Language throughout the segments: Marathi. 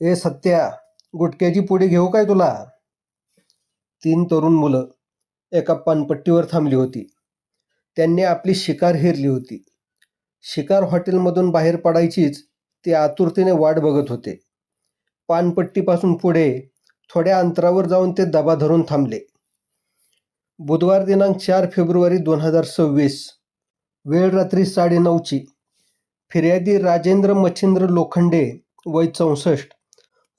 ए सत्या गुटक्याची पुढे घेऊ काय तुला? तीन तरुण मुलं एका पानपट्टीवर थांबली होती. त्यांनी आपली शिकार हेरली होती. शिकार हॉटेलमधून बाहेर पडायचीच ते आतुरतेने वाट बघत होते. पानपट्टीपासून पुढे थोड्या अंतरावर जाऊन ते दबा धरून थांबले. बुधवार दिनांक चार फेब्रुवारी दोन हजार सव्वीस वेळ रात्री साडेनऊची फिर्यादी राजेंद्र मच्छिंद्र लोखंडे वय चौसष्ट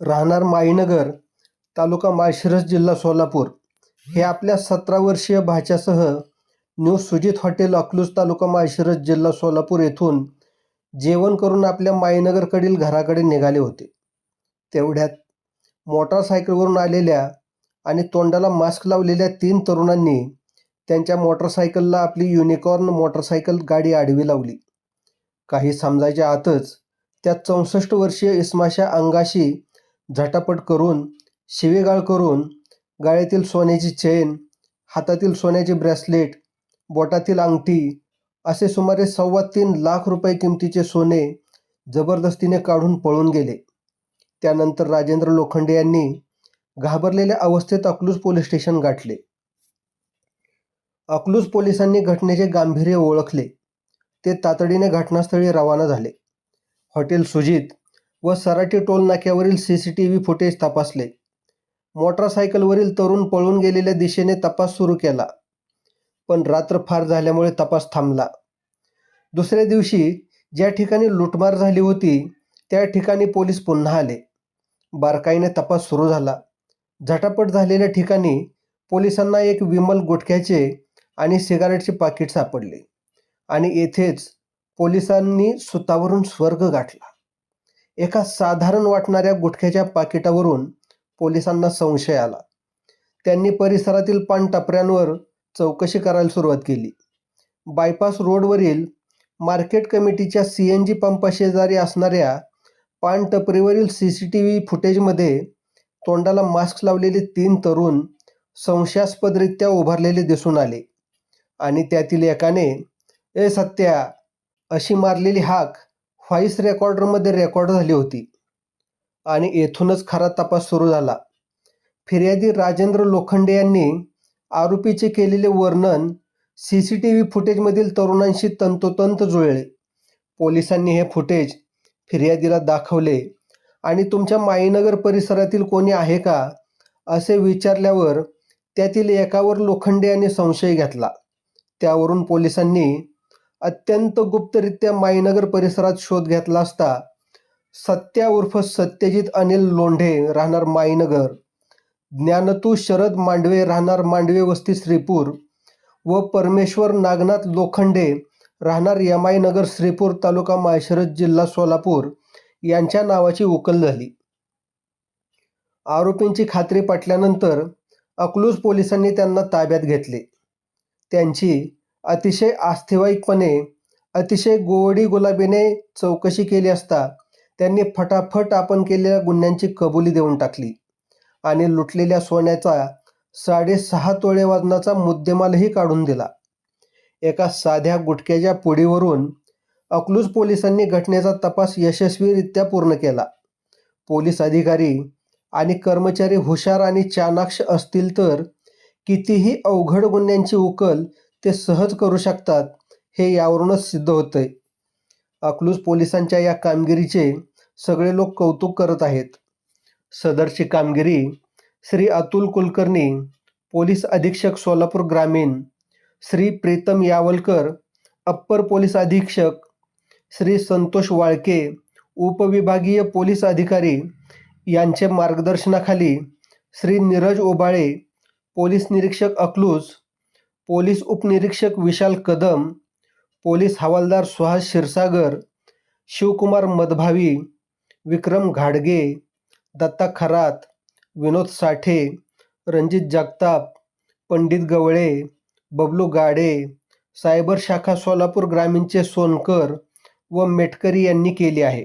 राहणार माईनगर तालुका माळशिरस जिल्हा सोलापूर. हे आपल्या सतरा वर्षीय भाच्यासह न्यू सुजित हॉटेल अकलूज तालुका माळशिरस जिल्हा सोलापूर येथून जेवण करून आपल्या माईनगरकडील घराकडे निघाले होते. तेवढ्यात मोटारसायकलवरून आलेल्या आणि तोंडाला मास्क लावलेल्या तीन तरुणांनी त्यांच्या मोटरसायकलला आपली युनिकॉर्न मोटरसायकल गाडी आडवी लावली. काही समजायच्या आतच त्या चौसष्ट वर्षीय इस्माशा अंगाशी झटापट करून शिवेगाळ करून गाळ्यातील सोन्याची चेन हातातील सोन्याचे ब्रेसलेट बोटातील अंगठी असे सुमारे सव्वा तीन लाख रुपये किमतीचे सोने जबरदस्तीने काढून पळून गेले. त्यानंतर राजेंद्र लोखंडे यांनी घाबरलेल्या अवस्थेत अकलूज पोलीस स्टेशन गाठले. अकलूज पोलिसांनी घटनेचे गांभीर्य ओळखले. ते तातडीने घटनास्थळी रवाना झाले. हॉटेल सुजित व सराटी टोल नाक्यावरील C C T V footage तपासले. मोटरसायकलवरील तरुण पळून गेलेल्या दिशेने तपास सुरू केला. पण रात्र फार झाल्यामुळे तपास थांबला. दुसऱ्या दिवशी ज्या ठिकाणी लुटमार झाली होती त्या ठिकाणी पोलीस पुन्हा आले. बारकाईने तपास सुरू झाला. झटापट झालेल्या ठिकाणी पोलिसांना एक विमल गुटख्याचे आणि सिगारेटचे पाकिट सापडले आणि येथेच पोलिसांनी सुतावरून स्वर्ग गाठला. एका साधारण वाटणाऱ्या गुटख्याच्या पाकिटावरून पोलिसांना संशय आला. त्यांनी परिसरातील पानटपऱ्यांवर चौकशी करायला सुरुवात केली. बायपास रोडवरील मार्केट कमिटीच्या सी एन जी पंपाशेजारी असणाऱ्या पानटपरीवरील सी सी टी व्ही फुटेजमध्ये तोंडाला मास्क लावलेले तीन तरुण संशयास्पदरित्या उभारलेले दिसून आले आणि त्यातील एकाने ए सत्या अशी मारलेली हाक व्हॉइस रेकॉर्डरमध्ये रेकॉर्ड झाली होती आणि येथूनच खरा तपास सुरू झाला. फिर्यादी राजेंद्र लोखंडे यांनी आरोपीचे केलेले वर्णन सी सी टी व्ही फुटेजमधील तरुणांशी तंतोतंत जुळले. पोलिसांनी हे फुटेज फिर्यादीला दाखवले. आणि तुमच्या माईनगर परिसरातील कोणी आहे का? असे विचारल्यावर त्यातील एकावर लोखंडे यांनी संशय घेतला. त्यावरून पोलिसांनी अत्यंत गुप्तरित्या माईनगर परिसरात शोध घेतला असता सत्या उर्फ सत्यजित अनिल लोंढे राहणार माईनगर ज्ञानतू शरद मांडवे राहणार मांडवे वस्ती श्रीपूर व परमेश्वर नागनाथ लोखंडे राहणार यमाईनगर श्रीपूर तालुका माळशिरस जिल्हा सोलापूर यांच्या नावाची उकल झाली. आरोपींची खात्री पटल्यानंतर अकलूज पोलिसांनी त्यांना ताब्यात घेतले. त्यांची अतिशय आस्थेवाईकपणे अतिशय गोवडी गुलाबीने चौकशी केली असता त्यांनी फटाफट आपण केलेल्या गुन्ह्यांची कबुली देऊन टाकली आणि लुटलेल्या सोन्याचा साडेसहा तोळे वजनाचा मुद्देमालही काढून दिला. एका साध्या गुटक्याच्या पुडीवरून अकलूज पोलिसांनी घटनेचा तपास यशस्वीरित्या पूर्ण केला. पोलीस अधिकारी आणि कर्मचारी हुशार आणि चाणाक्ष असतील तर कितीही अवघड गुन्ह्यांची उकल ते सहज करू शकतात हे यावरूनच सिद्ध होतंय. अकलूज पोलिसांच्या या कामगिरीचे सगळे लोक कौतुक करत आहेत. सदरची कामगिरी श्री अतुल कुलकर्णी पोलीस अधीक्षक सोलापूर ग्रामीण श्री प्रीतम यावलकर अप्पर पोलीस अधीक्षक श्री संतोष वाळके उपविभागीय पोलीस अधिकारी यांचे मार्गदर्शनाखाली श्री नीरज ओबाळे पोलीस निरीक्षक अकलूज पोलीस उपनिरीक्षक विशाल कदम पोलीस हवालदार सुहास क्षीरसागर शिवकुमार मदभावी विक्रम घाडगे दत्ता खरात विनोद साठे रणजित जगताप पंडित गवळे बबलू गाडे सायबर शाखा सोलापूर ग्रामीणचे सोनकर व मेटकरी यांनी केली आहे.